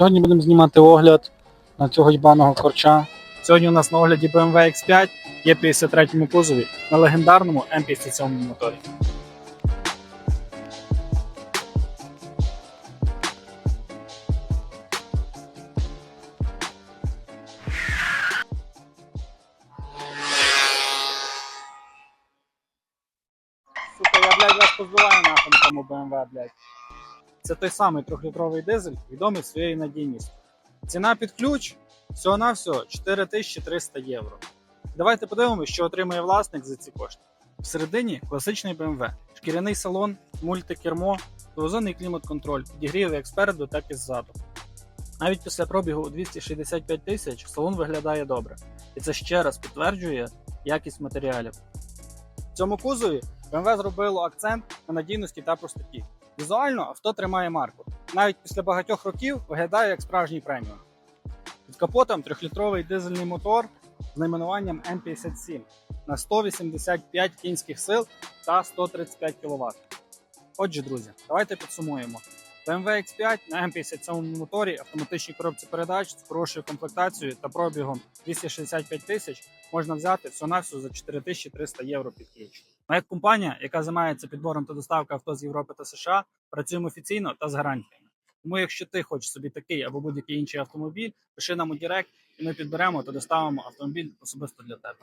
Сьогодні будемо знімати огляд на цього їбаного корча. Сьогодні у нас на огляді BMW X5 є 53-му кузові на легендарному М57 моторі. Сука, я, блядь, вас позбиваю нахуй на тому BMW, блядь. Це той самий трьохлітровий дизель, відомий своєю надійністю. Ціна під ключ всього-навсього 4300 євро. Давайте подивимося, що отримає власник за ці кошти. Всередині класичний BMW, шкіряний салон, мультикермо, двозонний клімат-контроль, підігрів як спереду, так і ззаду. Навіть після пробігу у 265 тисяч салон виглядає добре. І це ще раз підтверджує якість матеріалів. В цьому кузові BMW зробило акцент на надійності та простоті. Візуально авто тримає марку. Навіть після багатьох років виглядає як справжній преміум. Під капотом трьохлітровий дизельний мотор з найменуванням М57 на 185 кінських сил та 135 кВт. Отже, друзі, давайте підсумуємо. BMW X5 на М57 моторі автоматичній коробці передач з хорошою комплектацією та пробігом 265 тисяч можна взяти всього-навсього за 4300 євро під ключ. Ми як компанія, яка займається підбором та доставкою авто з Європи та США, працюємо офіційно та з гарантіями. Тому, якщо ти хочеш собі такий або будь-який інший автомобіль, пиши нам у Директ, і ми підберемо та доставимо автомобіль особисто для тебе.